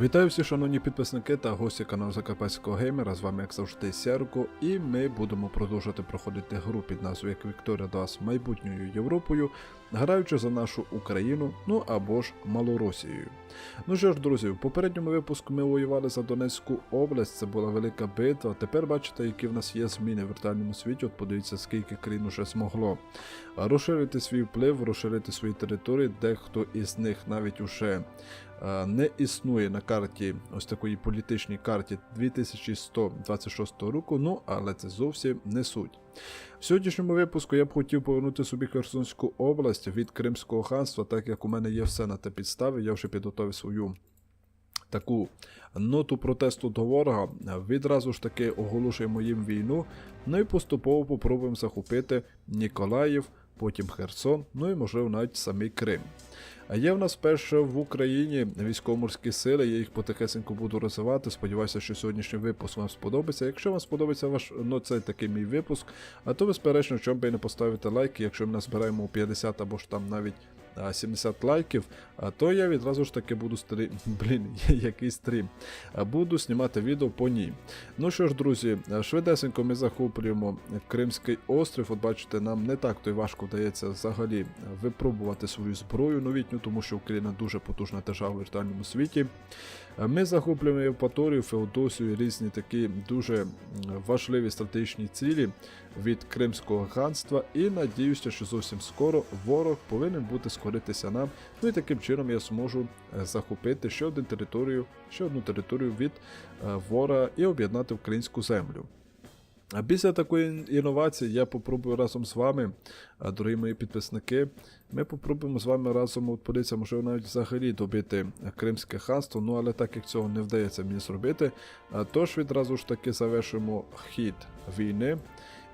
Вітаю всі шановні підписники та гості каналу Закарпатського геймера. З вами, як завжди, Серко, і ми будемо продовжувати проходити гру під назвою як Вікторія Дас майбутньою Європою, граючи за нашу Україну, ну або ж Малоросією. Ну що ж, друзі, в попередньому випуску ми воювали за Донецьку область, це була велика битва. Тепер бачите, які в нас є зміни в віртуальному світі. От подивіться, скільки країн уже змогло розширити свій вплив, розширити свої території. Дехто із них навіть уже е, не існує на карті, ось такої політичній карті 2126 року. Ну але це зовсім не суть. В сьогоднішньому випуску я б хотів повернути собі Херсонську область від Кримського ханства, так як у мене є все на те підстави. Я вже підготовив свою таку ноту протесту до ворога. Відразу ж таки оголошуємо їм війну. Ну і поступово попробуємо захопити Ніколаїв, потім Херсон, ну і можливо навіть самий Крим. А є в нас перше в Україні військово-морські сили, я їх потихесенько буду розвивати. Сподіваюся, що сьогоднішній випуск вам сподобається. Якщо вам сподобається ваш ну, цей такий мій випуск, а то безперечно, чому би не поставити лайк, якщо ми назбираємо 50 або ж там навіть 70 лайків, то я відразу ж таки буду стрім. Блін, який стрім. Буду знімати відео по ній. Ну що ж, друзі, швидесенько ми захоплюємо Кримський острів. От бачите, нам не так то й важко вдається взагалі випробувати свою зброю новітню, тому що Україна дуже потужна держава в віртуальному світі. Ми захоплюємо Євпаторію, Феодосію, і різні такі дуже важливі стратегічні цілі від Кримського ханства. І надіюся, що зовсім скоро ворог повинен бути скоритися нам. Ну і таким чином я зможу е, захопити ще одну територію, ще одну територію від е, ворога і об'єднати українську землю. А після такої інновації я попробую разом з вами, дорогі мої підписники, ми попробуємо з вами разом от подивитися, можливо, навіть взагалі добити Кримське ханство, ну але так як цього не вдається мені зробити, тож відразу ж таки завершимо хід війни.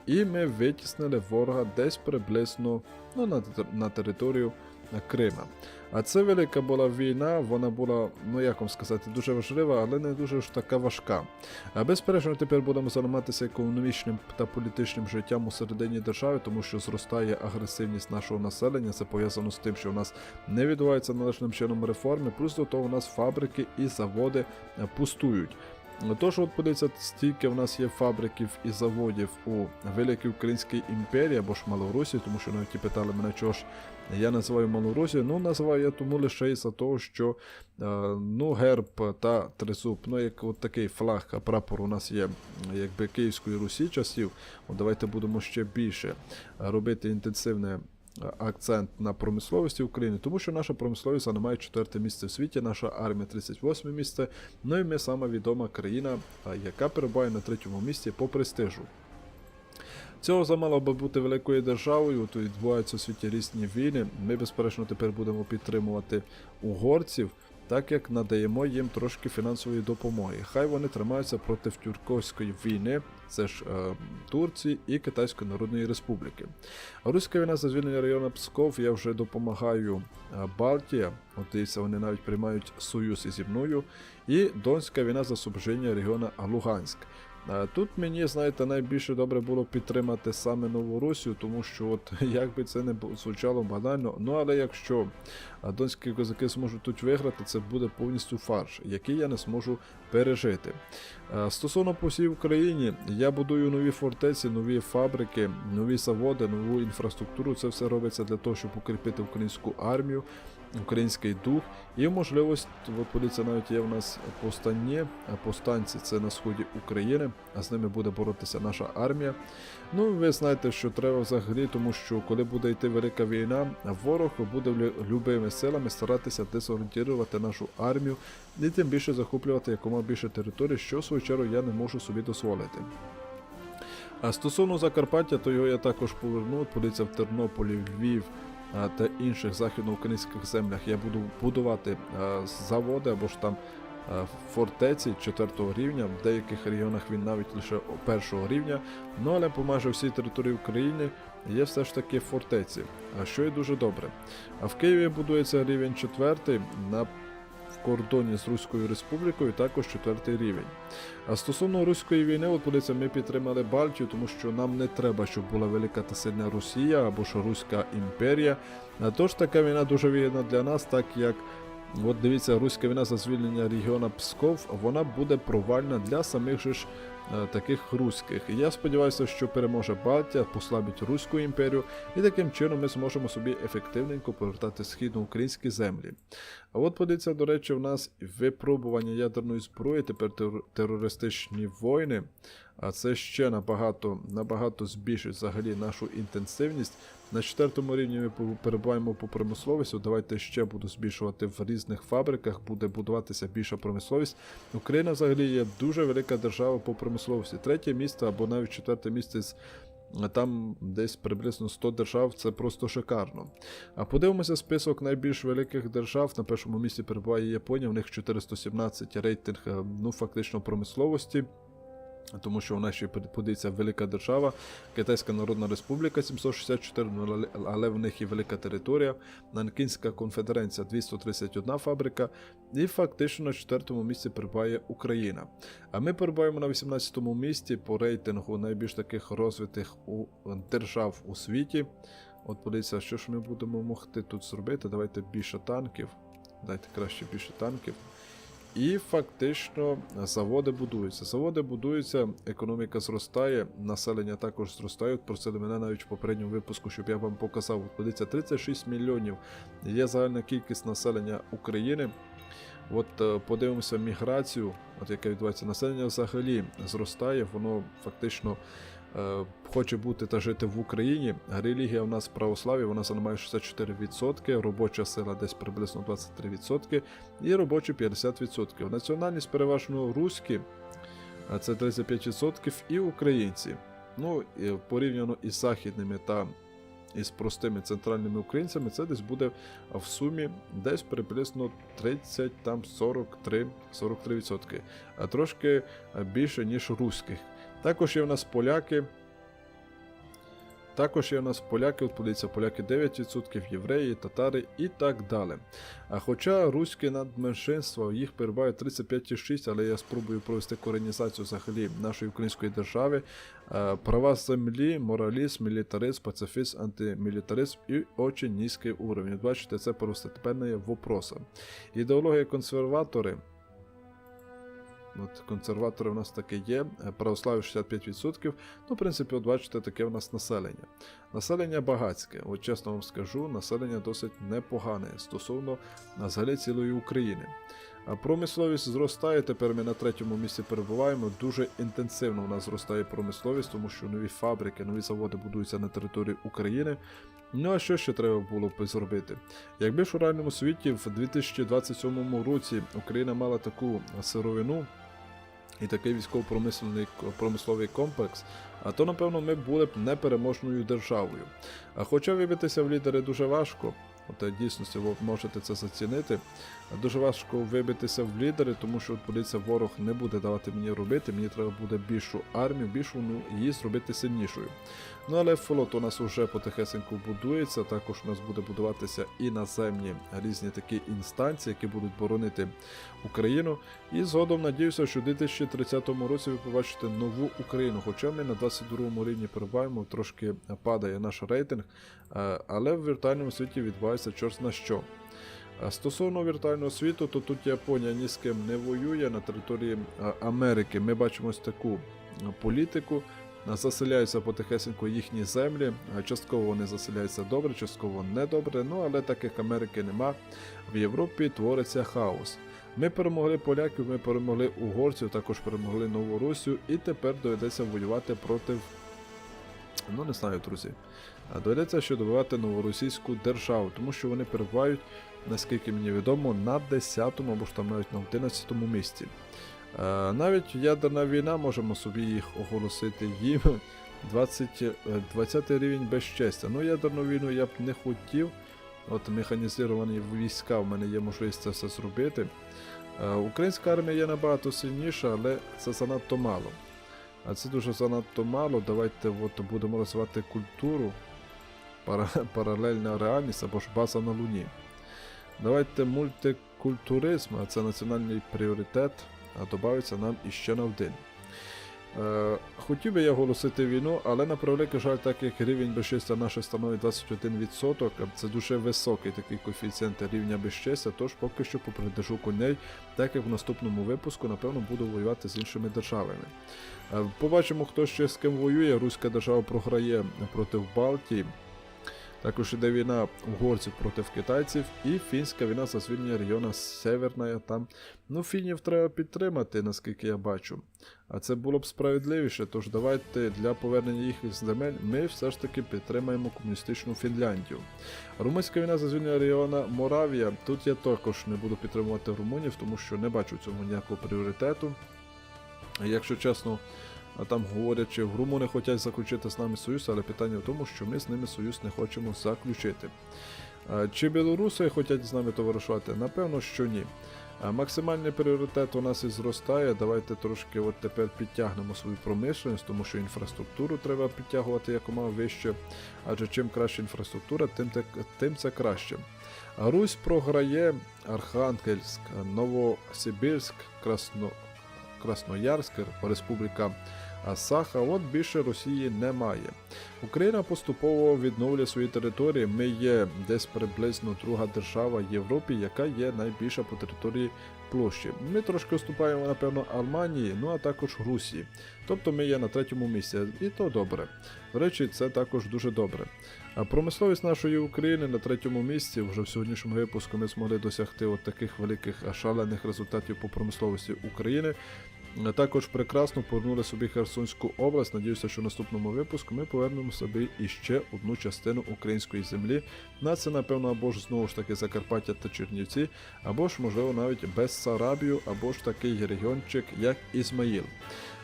І ми витіснили ворога десь приблизно ну, на, на територію Крима. А це велика була війна, вона була, ну як вам сказати, дуже важлива, але не дуже ж така важка. А безперечно, тепер будемо займатися економічним та політичним життям у середині держави, тому що зростає агресивність нашого населення. Це пов'язано з тим, що у нас не відбуваються належним чином реформи. Плюс до того у нас фабрики і заводи пустують. Тож, от подивіться, стільки в нас є фабриків і заводів у Великій Українській імперії або ж Малорусі, тому що навіть питали мене, чого ж я називаю Малорусію. Ну, називаю я тому лише із-за того, що е, ну, герб та тризуб, ну як от такий флаг, прапор у нас є якби Київської Русі часів. От давайте будемо ще більше робити інтенсивне акцент на промисловості України, тому що наша промисловість займає четверте місце в світі, наша армія 38 місце. Ну і ми сама відома країна, яка перебуває на третьому місці по престижу. Цього замало би бути великою державою, то відбуваються у світі різні війни. Ми, безперечно, тепер будемо підтримувати угорців, так як надаємо їм трошки фінансової допомоги. Хай вони тримаються проти тюрковської війни, це ж е, Турції і Китайської Народної Республіки. Руська війна за звільнення району Псков, я вже допомагаю е, Балтія. От дивіться, вони навіть приймають союз ізі мною. І Донська війна за освобождення регіону Луганськ. Е, Тут мені, знаєте, найбільше добре було підтримати саме Новоросію, тому що, от як би це не звучало банально, ну але якщо е, донські козаки зможуть тут виграти, це буде повністю фарш, який я не зможу пережити. Е, Стосовно по всій Україні, я будую нові фортеці, нові фабрики, нові заводи, нову інфраструктуру. Це все робиться для того, щоб укріпити українську армію, український дух і можливість, подивіться, навіть є в нас повстанні, повстанці це на сході України, а з ними буде боротися наша армія. Ну, ви знаєте, що треба взагалі, тому що коли буде йти велика війна, ворог буде любими силами старатися дезорієнтувати нашу армію і тим більше захоплювати якомога більше територій, що в свою чергу я не можу собі дозволити. А стосовно Закарпаття, то його я також поверну. Подивіться в Тернополі, Львів та інших західноукраїнських землях. Я буду будувати заводи або ж там фортеці четвертого рівня. В деяких регіонах він навіть лише першого рівня. Ну але по майже всій території України є все ж таки фортеці, що і дуже добре. А в Києві будується рівень четвертий на в кордоні з Руською Республікою також четвертий рівень. А стосовно руської війни, от подивіться, ми підтримали Балтію, тому що нам не треба, щоб була велика та сильна Росія або ж Руська імперія. А тож така війна дуже вигідна для нас, так як От дивіться, руська війна за звільнення регіона Псков, вона буде провальна для самих же ж таких руських. Я сподіваюся, що переможе Балтія, послабить Руську імперію, і таким чином ми зможемо собі ефективненько повертати східноукраїнські землі. А от подивіться, до речі, в нас випробування ядерної зброї, тепер терористичні війни. А це ще набагато, набагато збільшить взагалі нашу інтенсивність. На четвертому рівні ми перебуваємо по промисловості. Давайте ще буду збільшувати в різних фабриках, буде будуватися більша промисловість. Україна взагалі є дуже велика держава по промисловості. Третє місце або навіть четверте місце з там десь приблизно 100 держав, це просто шикарно. А подивимося список найбільш великих держав. На першому місці перебуває Японія, у них 417 рейтинг, е, ну фактично промисловості. Тому що вона ще подивиться велика держава, Китайська Народна Республіка 764, ну, але- в них і велика територія. Нанкінська конфедерація 231 фабрика, і фактично на четвертому місці перебуває Україна. А ми перебуваємо на 18-му місці по рейтингу найбільш таких розвитих у держав у світі. От подивіться, що ж ми будемо могти тут зробити. Давайте більше танків. Дайте краще більше танків. І фактично заводи будуються. Заводи будуються, економіка зростає, населення також зростає. Просили мене навіть в попередньому випуску, щоб я вам показав. Подивіться, 36 мільйонів є загальна кількість населення України. От е, подивимося міграцію, от яка відбувається. Населення взагалі зростає, воно фактично хоче бути та жити в Україні. Релігія у нас православ'я, вона займає 64%, робоча сила десь приблизно 23% і робочі 50%. Національність переважно руські, а це 35%, і українці. Ну, порівняно із західними та із простими центральними українцями, це десь буде в сумі десь приблизно 30, там 43, 43%, а трошки більше, ніж руських. Також є в нас поляки. Також є у нас поляки, от подивіться, поляки 9%, євреї, татари і так далі. А хоча руське надменшинство, їх перебуває 35,6, але я спробую провести коренізацію взагалі нашої української держави. Е, Права землі, моралізм, мілітаризм, пацифізм, антимілітаризм і дуже низький уровень. Бачите, це первостепенне вопроса. Ідеологія консерватори. От консерватори в нас таке є, е, православ'я 65%. Ну, в принципі, от бачите, таке в нас населення. Населення багатське, от чесно вам скажу, населення досить непогане стосовно взагалі цілої України. А промисловість зростає. Тепер ми на третьому місці перебуваємо. Дуже інтенсивно у нас зростає промисловість, тому що нові фабрики, нові заводи будуються на території України. Ну а що ще треба було б зробити? Якби ж у реальному світі в 2027 році Україна мала таку сировину і такий військово-промисловий промисловий комплекс, а то напевно ми були б непереможною державою. А хоча вибитися в лідери дуже важко. От дійсно дійсності ви можете це зацінити. Дуже важко вибитися в лідери, тому що подивіться, ворог не буде давати мені робити. Мені треба буде більшу армію, більшу ну, її зробити сильнішою. Ну але флот у нас вже потихесеньку будується. Також у нас буде будуватися і наземні різні такі інстанції, які будуть боронити Україну. І згодом надіюся, що в 2030 році ви побачите нову Україну. Хоча ми на 22 рівні перебуваємо, трошки падає наш рейтинг, е, але в віртуальному світі відбувається чорт на що. А Стосовно віртуального світу, то тут Японія ні з ким не воює на території Америки. Ми бачимо ось таку політику. Заселяються потихесенько їхні землі. Частково вони заселяються добре, частково недобре. Ну але так як Америки нема, в Європі твориться хаос. Ми перемогли поляків, ми перемогли угорців, також перемогли Новоросію, і тепер доведеться воювати проти. Ну, не знаю, друзі. Доведеться ще добивати новоросійську державу, тому що вони перебувають, наскільки мені відомо, на 10-му або ж там навіть на 11-му місці. Е, навіть ядерна війна можемо собі їх оголосити їм 20, е, 20 рівень безчестя. Ну, ядерну війну я б не хотів. От механізовані війська в мене є можливість це все зробити. Е, Українська армія є набагато сильніша, але це занадто мало. А це дуже занадто мало. Давайте от будемо розвивати культуру, пара, паралельна реальність або ж база на Луні. Давайте мультикультуризм, а це національний пріоритет, а додається нам іще на один. Е, хотів би я оголосити війну, але на превеликий жаль, так як рівень безчестя наше становить 21%, це дуже високий такий коефіцієнт рівня безчестя, тож поки що попридержу коней, так як в наступному випуску, напевно, буду воювати з іншими державами. Е, побачимо, хто ще з ким воює. Руська держава програє проти Балтії. Також іде війна угорців проти китайців і фінська війна за звільнення регіону Северна. Там ну фінів треба підтримати, наскільки я бачу. А це було б справедливіше. Тож давайте для повернення їхніх земель ми все ж таки підтримаємо комуністичну Фінляндію. Румунська війна за звільнення регіону Моравія. Тут я також не буду підтримувати румунів, тому що не бачу цьому ніякого пріоритету. Якщо чесно. А там говорять, чи румуни хочуть заключити з нами союз, але питання в тому, що ми з ними союз не хочемо заключити. Чи білоруси хочуть з нами товаришувати? Напевно, що ні. Максимальний пріоритет у нас і зростає. Давайте трошки от тепер підтягнемо свою промишленість, тому що інфраструктуру треба підтягувати якомога вище. Адже чим краща інфраструктура, тим, те- тим це краще. Русь програє Архангельськ, Новосибірськ, Красно... Красноярськ, Республіка Саха, от більше Росії немає. Україна поступово відновлює свої території. Ми є десь приблизно друга держава в Європі, яка є найбільша по території площі. Ми трошки уступаємо, напевно, Албанії, ну а також Русі. Тобто ми є на третьому місці, і то добре. До речі, це також дуже добре. А промисловість нашої України на третьому місці. Вже в сьогоднішньому випуску ми змогли досягти от таких великих шалених результатів по промисловості України. А Також прекрасно повернули собі Херсонську область. Надіюся, що в наступному випуску ми повернемо собі іще одну частину української землі. На це, напевно, або ж знову ж таки Закарпаття та Чернівці, або ж, можливо, навіть Бессарабію, або ж такий регіончик, як Ізмаїл.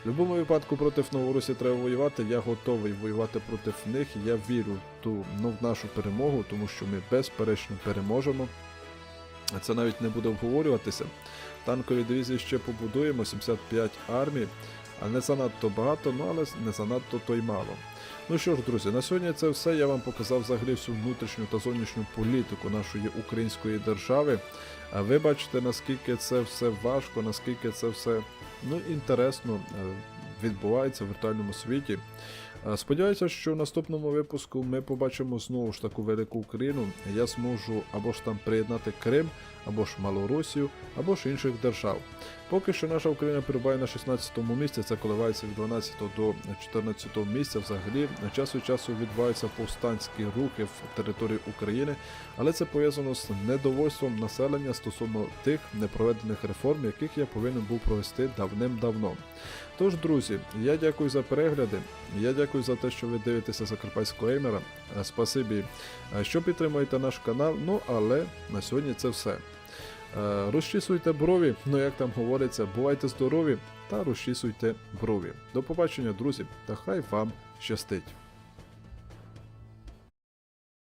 В будь-якому випадку проти Новорусі треба воювати. Я готовий воювати проти них. Я вірю ту ну, в нашу перемогу, тому що ми безперечно переможемо. Це навіть не буде обговорюватися. Танкові дивізії ще побудуємо, 75 армій, а не занадто багато, ну але не занадто то й мало. Ну що ж, друзі, на сьогодні це все. Я вам показав взагалі всю внутрішню та зовнішню політику нашої української держави. А ви бачите, наскільки це все важко, наскільки це все ну, інтересно е, відбувається в віртуальному світі. Сподіваюся, що в наступному випуску ми побачимо знову ж таку велику Україну. Я зможу або ж там приєднати Крим, або ж Малоросію, або ж інших держав. Поки що наша Україна перебуває на 16-му місці, це коливається від 12 до 14 місця. Взагалі час від часу відбуваються повстанські рухи в території України, але це пов'язано з недовольством населення стосовно тих непроведених реформ, яких я повинен був провести давним-давно. Тож, друзі, я дякую за перегляди. Я дякую за те, що ви дивитеся Закарпатського Еймера. Спасибі, що підтримуєте наш канал. Ну але на сьогодні це все. Е, Розчісуйте брові, ну як там говориться, бувайте здорові та розчісуйте брові. До побачення, друзі, та хай вам щастить.